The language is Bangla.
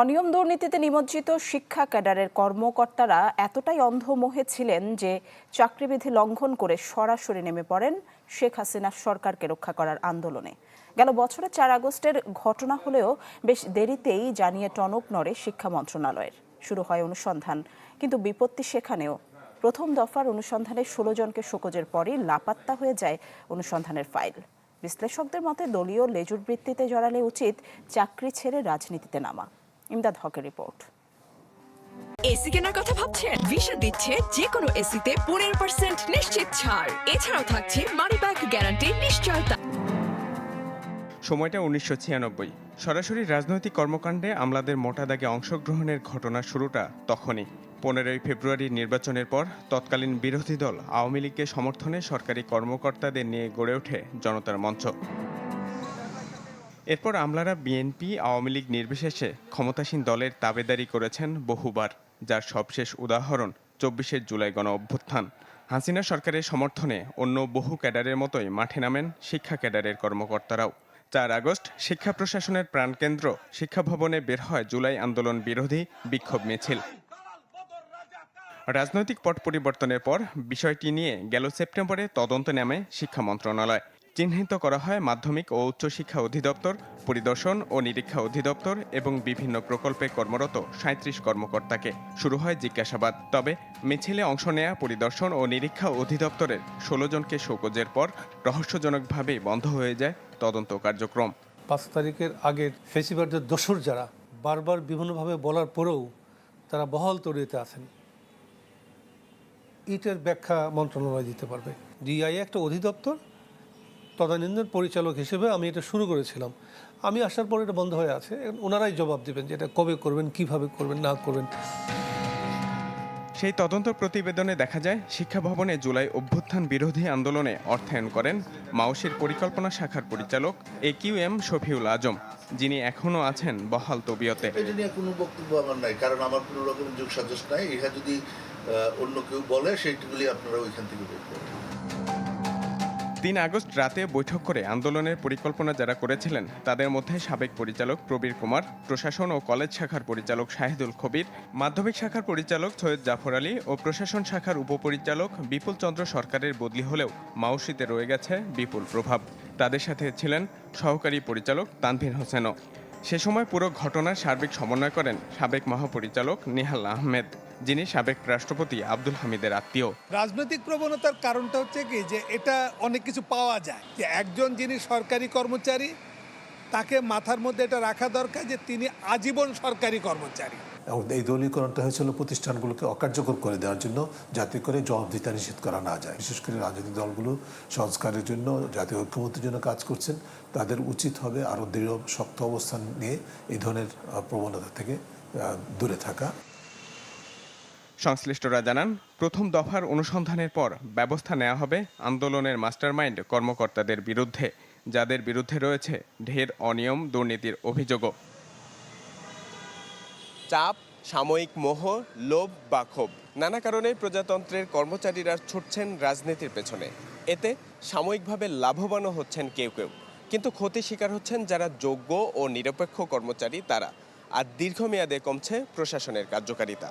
অনিয়ম দুর্নীতিতে নিমজ্জিত শিক্ষা ক্যাডারের কর্মকর্তারা এতটাই অন্ধমোহে ছিলেন যে চাকরিবিধি লঙ্ঘন করে সরাসরি নেমে পড়েন শেখ হাসিনা সরকারকে রক্ষা করার আন্দোলনে। গেল বছরের চার আগস্টের ঘটনা হলেও বেশ দেরিতেই জানিয়ে টনক নড়ে শিক্ষা মন্ত্রণালয়ের। শুরু হয় অনুসন্ধান, কিন্তু বিপত্তি সেখানেও। প্রথম দফার অনুসন্ধানে ষোলো জনকে শোকজের পরই লাপাত্তা হয়ে যায় অনুসন্ধানের ফাইল। বিশ্লেষকদের মতে দলীয় লেজুর বৃত্তিতে জড়ালে উচিত চাকরি ছেড়ে রাজনীতিতে নামা। ইমদাদ হকের রিপোর্ট। এসি কেনার কথা ভাবছেন? ভিশা দিচ্ছে যে কোনো এসিতে পনেরো পার্সেন্ট নিশ্চিত ছাড়। এছাড়াও থাকছে মানি ব্যাক গ্যারান্টি নিশ্চয়তা। সময়টা উনিশশো ছিয়ানব্বই। সরাসরি রাজনৈতিক কর্মকাণ্ডে আমলাদের মোটা দাগে অংশগ্রহণের ঘটনা শুরুটা তখনই। পনেরোই ফেব্রুয়ারি নির্বাচনের পর তৎকালীন বিরোধী দল আওয়ামী লীগকে সমর্থনে সরকারি কর্মকর্তাদের নিয়ে গড়ে ওঠে জনতার মঞ্চ। এরপর আমলারা বিএনপি, আওয়ামী লীগ নির্বিশেষে ক্ষমতাসীন দলের তাবেদারি করেছেন বহুবার, যার সবশেষ উদাহরণ চব্বিশে জুলাই গণ অভ্যুত্থান। হাসিনা সরকারের সমর্থনে অন্য বহু ক্যাডারের মতোই মাঠে নামেন শিক্ষা ক্যাডারের কর্মকর্তারাও। চার আগস্ট শিক্ষা প্রশাসনের প্রাণকেন্দ্র শিক্ষা ভবনে বের হয় জুলাই আন্দোলন বিরোধী বিক্ষোভ মিছিল। রাজনৈতিক পট পরিবর্তনের পর বিষয়টি নিয়ে গেল সেপ্টেম্বরে তদন্ত নামে শিক্ষা মন্ত্রণালয়। চিহ্নিত করা হয় মাধ্যমিক ও উচ্চশিক্ষা অধিদপ্তর, পরিদর্শন ও নিরীক্ষা অধিদপ্তর এবং বিভিন্ন প্রকল্পে কর্মরত সাঁত্রিশ কর্মকর্তাকে। শুরু হয় জিজ্ঞাসাবাদ। তবে মিছিলে অংশ নেয়া, পরিদর্শন ও নিরীক্ষা অধিদপ্তরের ষোলো জনকে শোকজের পর রহস্যজনকভাবেই বন্ধ হয়ে যায় তদন্ত কার্যক্রম। পাঁচ তারিখের আগের ফেসিবারদের দোসর যারা, বারবার বিভিন্নভাবে বলার পরেও তারা বহাল তরিতে আছেন। ইটের ব্যাখ্যা মন্ত্রণালয় দিতে পারবে। ডিআই একটা অধিদপ্তর তদানীন্তন পরিচালক হিসেবে আমি এটা শুরু করেছিলাম। আমি আসার পর এটা বন্ধ হয়ে আছে। এখন ওনারাই জবাব দেবেন যে এটা কবে করবেন কীভাবে করবেন না করবেন। সেই তদন্ত প্রতিবেদনে দেখা যায় শিক্ষা ভবনে জুলাই অভ্যুত্থান বিরোধী আন্দোলনে অর্থায়ন করেন মাওসির পরিকল্পনা শাখার পরিচালক A Q M Shafiul Azam যিনি এখনও আছেন বহাল তবিয়তে। এটা নিয়ে কোনো বক্তব্য আমার নাই কারণ আমার কোনো রকমের যোগ সাজস নাই। এটা যদি অন্য কেউ বলে সেইগুলি আপনারা ওইখান থেকে বের করবেন তিন আগস্ট রাতে বৈঠক করে আন্দোলনের পরিকল্পনা যারা করেছিলেন, তাদের মধ্যে সাবেক পরিচালক প্রবীর কুমার, প্রশাসন ও কলেজ শাখার পরিচালক শাহিদুল কবির মাধ্যমিক শাখার পরিচালক সৈয়দ জাফর আলী ও প্রশাসন শাখার উপপরিচালক বিপুল চন্দ্র সরকারের বদলি হলেও মাউসিতে রয়ে গেছে বিপুল প্রভাব। তাদের সাথে ছিলেন সহকারী পরিচালক তানভীর হোসেনও। সে সময় পুরো ঘটনার সার্বিক সমন্বয় করেন সাবেক মহাপরিচালক নিহাল আহমেদ। যিনি সাবেক রাষ্ট্রপতি আব্দুল হামিদের আত্মীয়। রাজনৈতিক প্রবণতার কারণটা হচ্ছে কি যে এটা অনেক কিছু পাওয়া যায়। যে একজন যিনি সরকারি কর্মচারী তাকে মাথার মধ্যে এটা রাখা দরকার যে তিনি আজীবন সরকারি কর্মচারী। এবং এই দলীয়করণটা হয়েছিল প্রতিষ্ঠানগুলোকে অকার্যকর করে দেওয়ার জন্য যাতে করে জবাবদিহিতা নিষেধ করা না যায়। বিশেষ করে রাজনৈতিক দলগুলো সংস্কারের জন্য জাতীয় ঐক্যমত্যের জন্য কাজ করছেন তাদের উচিত হবে আরও দৃঢ় শক্ত অবস্থান নিয়ে এই ধরনের প্রবণতা থেকে দূরে থাকা। সংশ্লিষ্টরা জানান, প্রথম দফার অনুসন্ধানের পর ব্যবস্থা নেওয়া হবে আন্দোলনের মাস্টারমাইন্ড কর্মকর্তাদের বিরুদ্ধে, যাদের বিরুদ্ধে রয়েছে ঢের অনিয়ম দুর্নীতির অভিযোগও। চাপ, সাময়িক মোহ, লোভ বা ক্ষোভ, নানা কারণে প্রজাতন্ত্রের কর্মচারীরা ছুটছেন রাজনীতির পেছনে। এতে সাময়িকভাবে লাভবানও হচ্ছেন কেউ কেউ, কিন্তু ক্ষতি শিকার হচ্ছেন যারা যোগ্য ও নিরপেক্ষ কর্মচারী তারা, আর দীর্ঘমেয়াদে কমছে প্রশাসনের কার্যকারিতা।